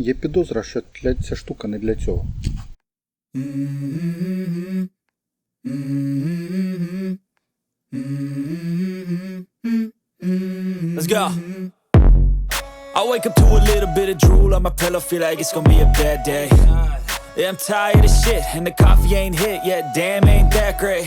Є підозра, що ця штука не для цього. Let's go. I wake up to a little bit of drool on my pillow, feel like it's gonna be a bad day. Yeah, I'm tired of shit, and the coffee ain't hit yet. Damn, ain't that great.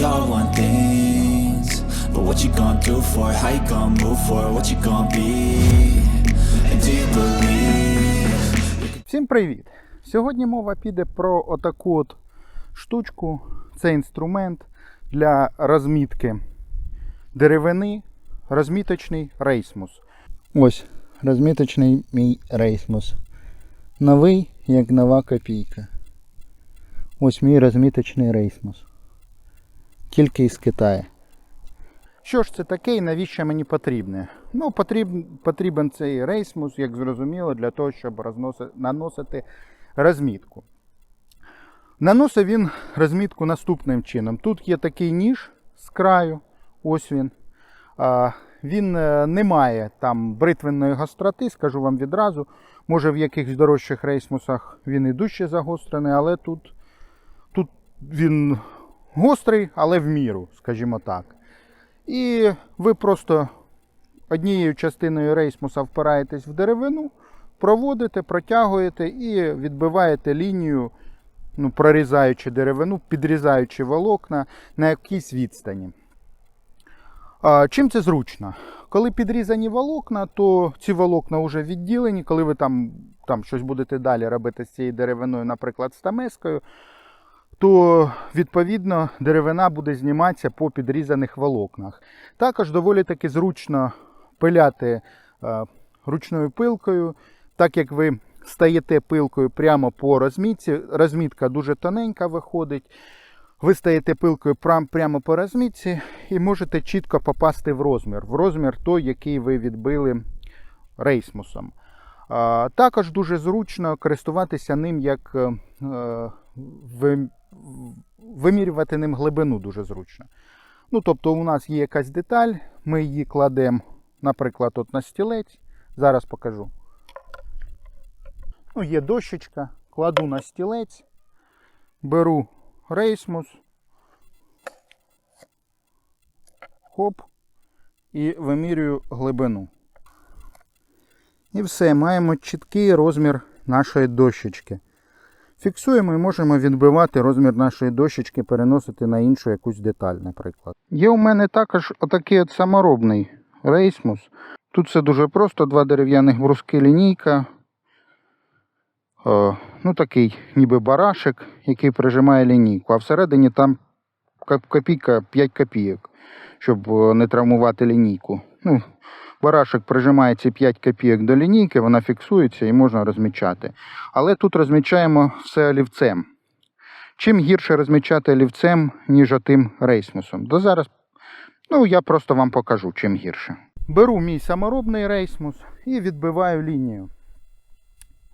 all want things. But what you gonna do for it? How you gonna move for it? What you gonna be? And do you believe? Всім привіт! Сьогодні мова піде про отаку от штучку. Це інструмент для розмітки деревини, розміточний рейсмус. Ось розміточний мій рейсмус. Новий, як нова копійка. Ось мій розміточний рейсмус. Тільки із Китаю. Що ж це таке і навіщо мені потрібне? Ну, потрібен, потрібен цей рейсмус, як зрозуміло, для того, щоб розноси, наносити розмітку. Наносив він розмітку наступним чином. Тут є такий ніж з краю, ось він. Він е, не має там бритвенної гостроти, скажу вам відразу. Може в якихось дорожчих рейсмусах він і дужче загострений, але тут, тут він гострий, але в міру, скажімо так. І ви просто однією частиною рейсмуса впираєтесь в деревину, проводите, протягуєте і відбиваєте лінію, ну, прорізаючи деревину, підрізаючи волокна на якійсь відстані. Чим це зручно? Коли підрізані волокна, то ці волокна вже відділені. Коли ви там, там щось будете далі робити з цією деревиною, наприклад, стамескою, то відповідно деревина буде зніматися по підрізаних волокнах. Також доволі таки зручно пиляти е, ручною пилкою, так як ви стаєте пилкою прямо по розмітці. Розмітка дуже тоненька виходить. Ви стаєте пилкою прямо по розмітці і можете чітко попасти в розмір, в розмір той, який ви відбили рейсмусом. Також дуже зручно користуватися ним як е, е, ви- вимірювати ним глибину дуже зручно. Ну, тобто, у нас є якась деталь, ми її кладемо, наприклад, от на стілець. Зараз покажу. Ну, є дощечка, кладу на стілець, беру рейсмус. Хоп. І вимірюю глибину. І все, маємо чіткий розмір нашої дощечки. Фіксуємо і можемо відбивати розмір нашої дощечки, переносити на іншу якусь деталь, наприклад. Є у мене також отакий от саморобний рейсмус. Тут все дуже просто: два дерев'яних бруски, лінійка. Е, ну, такий ніби барашек, який прижимає лінійку. А всередині там копійка 5 копійок, щоб е, не травмувати лінійку. Ну, барашек прижимає ці 5 копійок до лінійки, вона фіксується і можна розмічати. Але тут розмічаємо все олівцем. Чим гірше розмічати олівцем, ніж отим рейсмусом? До зараз, ну я просто вам покажу, чим гірше. Беру мій саморобний рейсмус і відбиваю лінію.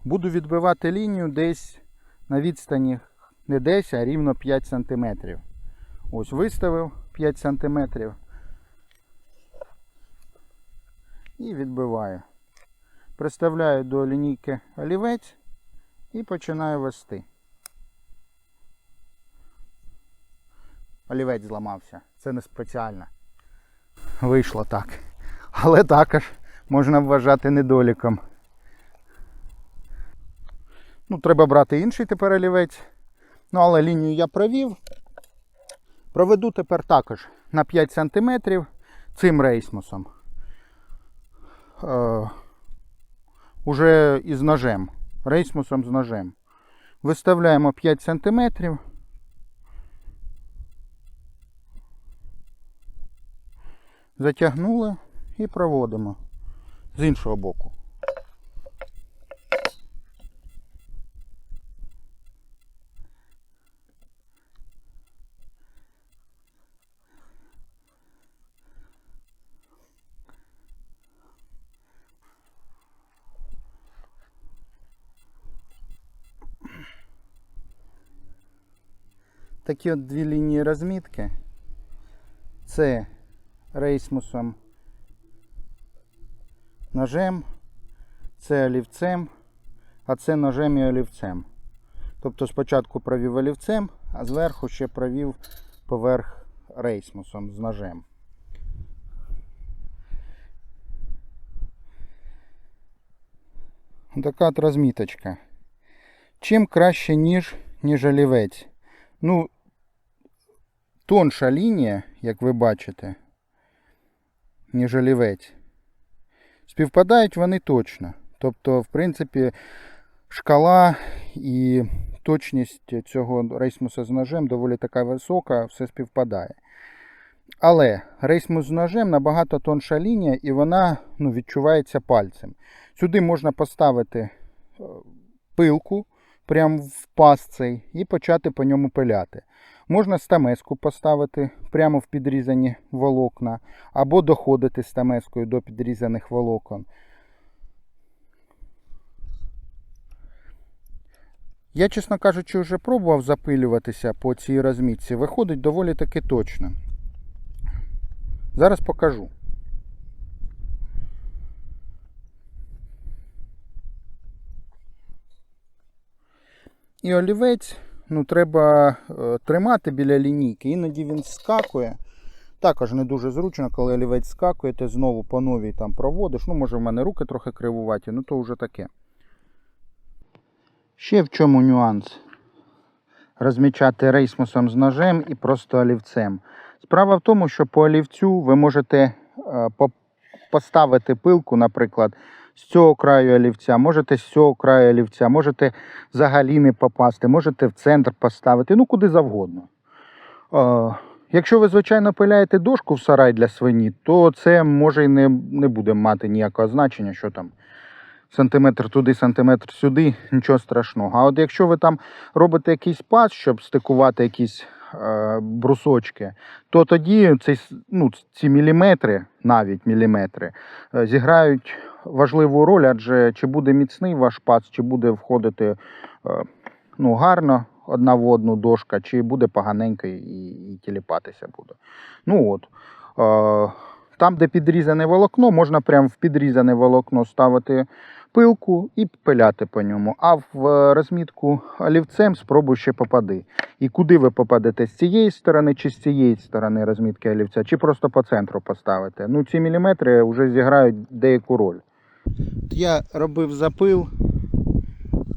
Буду відбивати лінію десь на відстані не десь, а рівно 5 см. Ось виставив 5 см. І відбиваю. Приставляю до лінійки олівець і починаю вести. Олівець зламався. Це не спеціально. Вийшло так. Але також можна вважати недоліком. Ну, треба брати інший тепер олівець. Ну, але лінію я провів. Проведу тепер також на 5 см цим рейсмусом. Е, уже із ножем. Рейсмусом з ножем. Виставляємо 5 см. Затягнули і проводимо з іншого боку. Такі от дві лінії розмітки. Це рейсмусом ножем, це олівцем, а це ножем і олівцем. Тобто спочатку провів олівцем, а зверху ще провів поверх рейсмусом з ножем. Така от розміточка. Чим краще ніж, ніж олівець. Ну, тонша лінія, як ви бачите, ніж олівець. Співпадають вони точно. Тобто, в принципі, шкала і точність цього рейсмуса з ножем доволі така висока, все співпадає. Але рейсмус з ножем набагато тонша лінія і вона ну, відчувається пальцем. Сюди можна поставити е, пилку прямо в паз цей і почати по ньому пиляти. Можна стамеску поставити прямо в підрізані волокна, або доходити стамескою до підрізаних волокон. Я, чесно кажучи, вже пробував запилюватися по цій розмітці. Виходить доволі таки точно. Зараз покажу. І олівець ну, треба е, тримати біля лінійки. Іноді він скакує. Також не дуже зручно, коли олівець скакує, ти знову по новій там проводиш. Ну, може, в мене руки трохи кривуваті, ну то вже таке. Ще в чому нюанс? Розмічати рейсмусом з ножем і просто олівцем. Справа в тому, що по олівцю ви можете е, поставити пилку, наприклад, з цього краю олівця, можете з цього краю олівця, можете взагалі не попасти, можете в центр поставити, ну куди завгодно. Е, Якщо ви, звичайно, пиляєте дошку в сарай для свині, то це може і не, не буде мати ніякого значення, що там сантиметр туди, сантиметр сюди, нічого страшного. А от якщо ви там робите якийсь паз, щоб стикувати якісь брусочки, то тоді цей, ну, ці міліметри, навіть міліметри, е, зіграють важливу роль, адже чи буде міцний ваш пац, чи буде входити е, ну, гарно одна в одну дошка, чи буде поганенько і, і тіліпатися буде. Ну от. Там, де підрізане волокно, можна прямо в підрізане волокно ставити пилку і пиляти по ньому. А в е, розмітку олівцем спробуй ще попади. І куди ви попадете? З цієї сторони чи з цієї сторони розмітки олівця, чи просто по центру поставите. Ну, ці міліметри вже зіграють деяку роль. Я робив запил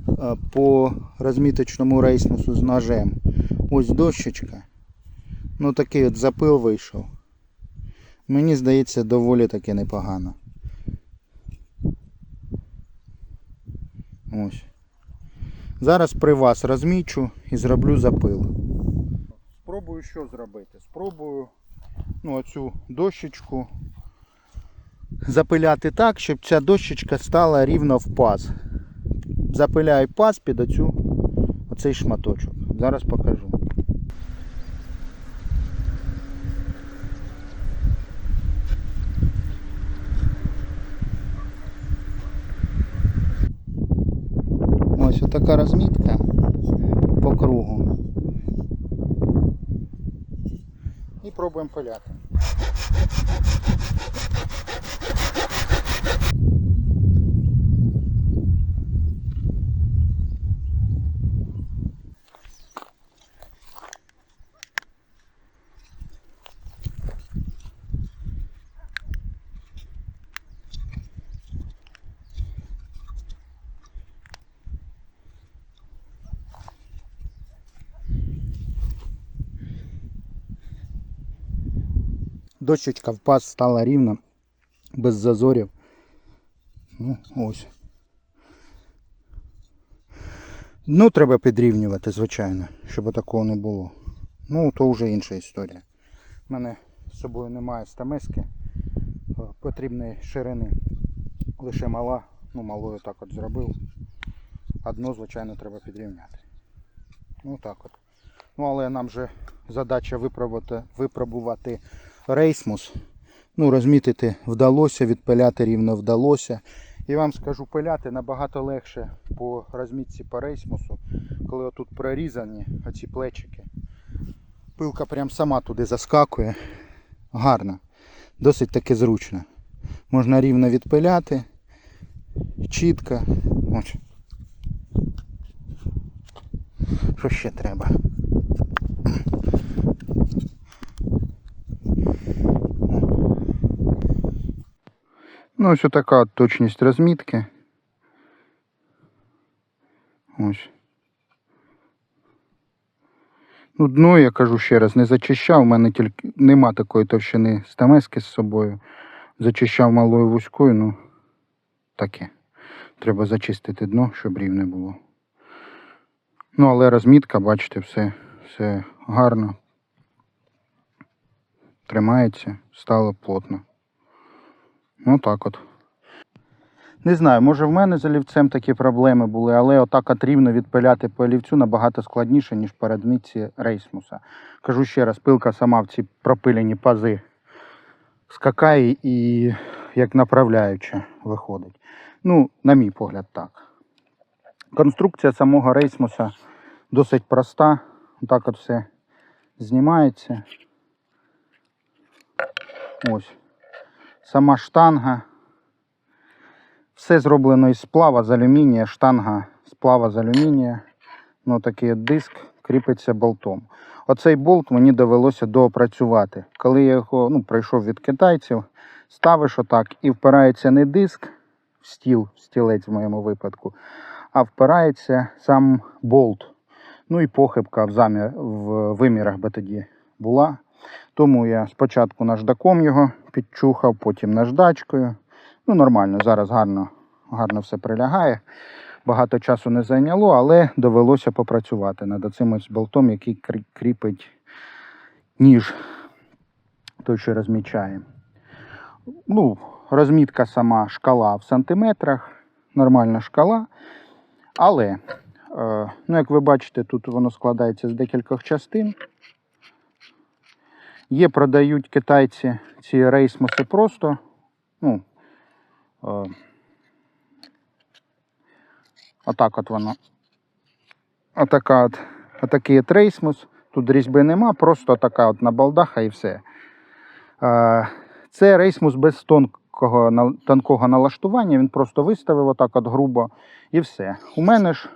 е, по розміточному рейсмусу з ножем. Ось дощечка. Ну такий от запил вийшов. Мені здається, доволі таки непогано. Ось. Зараз при вас розмічу і зроблю запил. Спробую що зробити? Спробую ну, оцю дощечку запиляти так, щоб ця дощечка стала рівно в паз. Запиляю паз під оцю, оцей шматочок. Зараз покажу. Ось отака розмітка по кругу. І пробуємо Дощечка в паз стала рівна, без зазорів. Ну, ось. Ну, треба підрівнювати, звичайно, щоб такого не було. Ну, то вже інша історія. У мене з собою немає стамески е, потрібної ширини. Лише мала, ну малою так от зробив. Одно, звичайно, треба підрівняти. Ну так от. Ну, але нам же задача випробувати, випробувати рейсмус. Ну, розмітити вдалося, відпиляти рівно вдалося. І вам скажу, пиляти набагато легше по розмітці по рейсмусу, коли отут прорізані оці плечики. Пилка прям сама туди заскакує. Гарно. Досить таки зручно. Можна рівно відпиляти. Чітко. Ось. Що ще треба? Ну, ось така точність розмітки. Ось. Ну, дно, я кажу ще раз, не зачищав, у мене тільки нема такої товщини стамески з собою. Зачищав малою вузькою, ну таке. Треба зачистити дно, щоб рівне було. Ну, але розмітка, бачите, все, все гарно. Тримається, стало плотно. Ну так от. Не знаю, може в мене з олівцем такі проблеми були, але отак от рівно відпиляти по олівцю набагато складніше, ніж по радмітці рейсмуса. Кажу ще раз, пилка сама в ці пропилені пази скакає і як направляюча виходить. Ну, на мій погляд, так. Конструкція самого рейсмуса досить проста. Так от все знімається. Ось. Сама штанга. Все зроблено із сплава з алюмінія, штанга сплава з алюмінія. Ну, такий диск кріпиться болтом. Оцей болт мені довелося доопрацювати. Коли я його ну, прийшов від китайців, ставиш отак і впирається не диск в стіл, в стілець в моєму випадку, а впирається сам болт. Ну і похибка в, замір, в вимірах би тоді була. Тому я спочатку наждаком його підчухав, потім наждачкою. Ну, нормально, зараз гарно, гарно все прилягає. Багато часу не зайняло, але довелося попрацювати над цим ось болтом, який кріпить ніж, той, що розмічає. Ну, розмітка сама шкала в сантиметрах, нормальна шкала. Але, е, ну, як ви бачите, тут воно складається з декількох частин. Є, продають китайці ці рейсмуси просто. Ну, е, отак от воно. Отака от, отакий от рейсмус. Тут різьби нема, просто така от набалдаха і все. Е, це рейсмус без тонкого, тонкого налаштування. Він просто виставив отак от грубо і все. У мене ж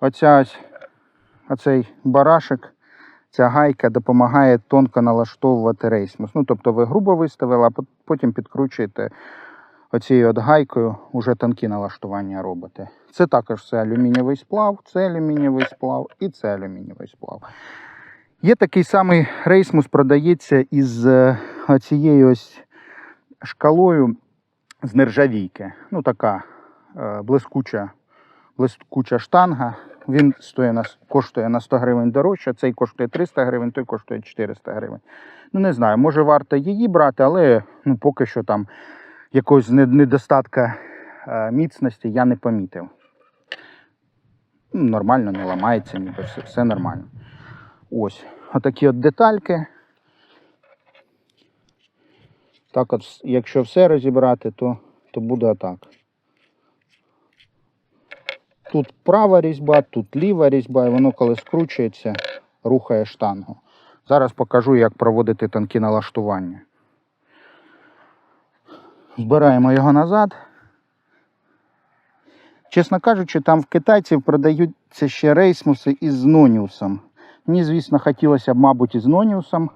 оця, оцей барашек ця гайка допомагає тонко налаштовувати рейсмус. Ну, тобто ви грубо виставили, а потім підкручуєте оцією от гайкою, уже тонкі налаштування робите. Це також це алюмінієвий сплав, це алюмінієвий сплав і це алюмінієвий сплав. Є такий самий рейсмус, продається із е, цією шкалою з нержавійки. Ну, така е, блискуча, блискуча штанга. Він стоїть на, коштує на 100 гривень дорожче, цей коштує 300 гривень, той коштує 400 гривень. Ну, не знаю, може варто її брати, але ну, поки що там якогось недостатка е, міцності я не помітив. Ну, нормально, не ламається, ніби все, все нормально. Ось, отакі от детальки. Так от, якщо все розібрати, то, то буде отак. Тут права різьба, тут ліва різьба, і воно коли скручується, рухає штангу. Зараз покажу, як проводити тонкі налаштування. Збираємо його назад. Чесно кажучи, там в китайців продаються ще рейсмуси із ноніусом. Мені, звісно, хотілося б, мабуть, із ноніусом.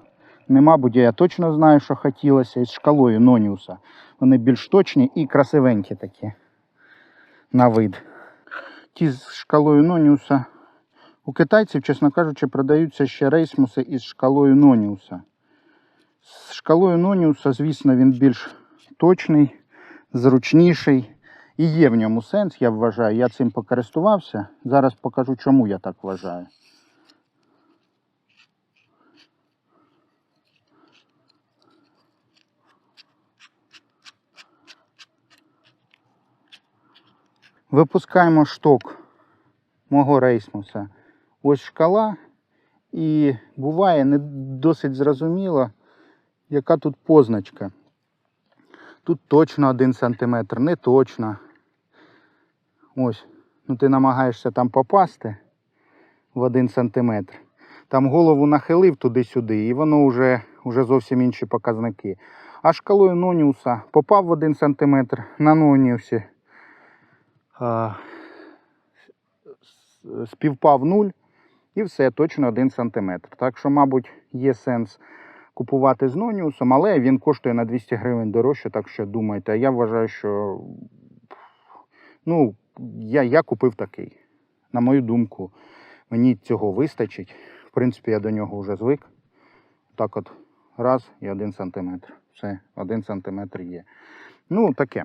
Не мабуть, я точно знаю, що хотілося із шкалою ноніуса. Вони більш точні і красивенькі такі на вид. Ті з шкалою Ноніуса. У китайців, чесно кажучи, продаються ще рейсмуси із шкалою Ноніуса. З шкалою Ноніуса, звісно, він більш точний, зручніший. І є в ньому сенс, я вважаю. Я цим покористувався. Зараз покажу, чому я так вважаю. Випускаємо шток мого рейсмуса. Ось шкала. І буває не досить зрозуміло, яка тут позначка. Тут точно 1 см, не точно. Ось. Ну ти намагаєшся там попасти в 1 см. там голову нахилив туди-сюди, і воно вже, вже зовсім інші показники. А шкалою Ноніуса попав в 1 см на Ноніусі. Співпав 0 і все, точно 1 см. Так що, мабуть, є сенс купувати з Ноніусом, але він коштує на 200 гривень дорожче, так що думайте. Я вважаю, що ну, я, я купив такий. На мою думку, мені цього вистачить. В принципі, я до нього вже звик. Так от, раз і один сантиметр. Все, один сантиметр є. Ну, таке.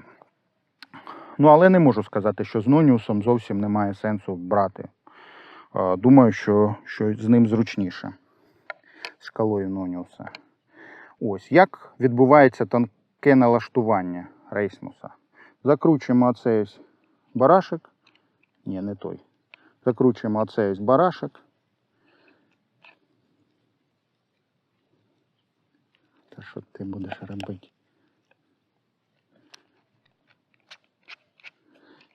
Ну, але не можу сказати, що з Ноніусом зовсім немає сенсу брати. Думаю, що, що з ним зручніше. Шкалою Ноніуса. Ось, як відбувається тонке налаштування рейсмуса. Закручуємо оцей ось барашек. Ні, не той. Закручуємо оцей ось барашек. Та що ти будеш робити?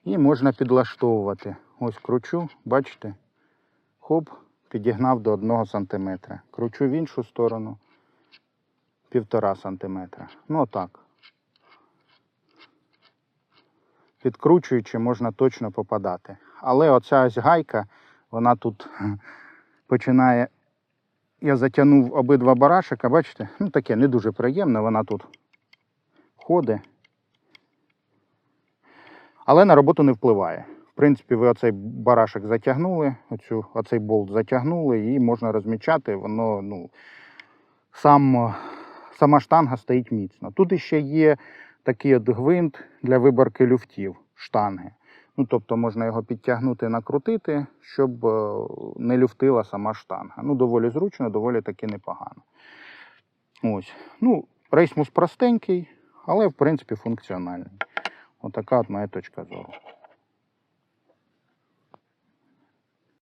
І можна підлаштовувати. Ось кручу, бачите? Хоп, підігнав до 1 см. Кручу в іншу сторону. Півтора сантиметра. Ну отак. Підкручуючи, можна точно попадати. Але оця ось гайка, вона тут починає. Я затягнув обидва барашика, бачите? Ну таке не дуже приємне, вона тут ходить. Але на роботу не впливає. В принципі, ви оцей барашек затягнули, оцю, оцей болт затягнули, і можна розмічати, воно, ну, сам, сама штанга стоїть міцно. Тут іще є такий от гвинт для виборки люфтів штанги. Ну, тобто можна його підтягнути, накрутити, щоб е, не люфтила сама штанга. Ну, доволі зручно, доволі таки непогано. Ось. Ну, рейсмус простенький, але в принципі функціональний. Отака от моя точка зору.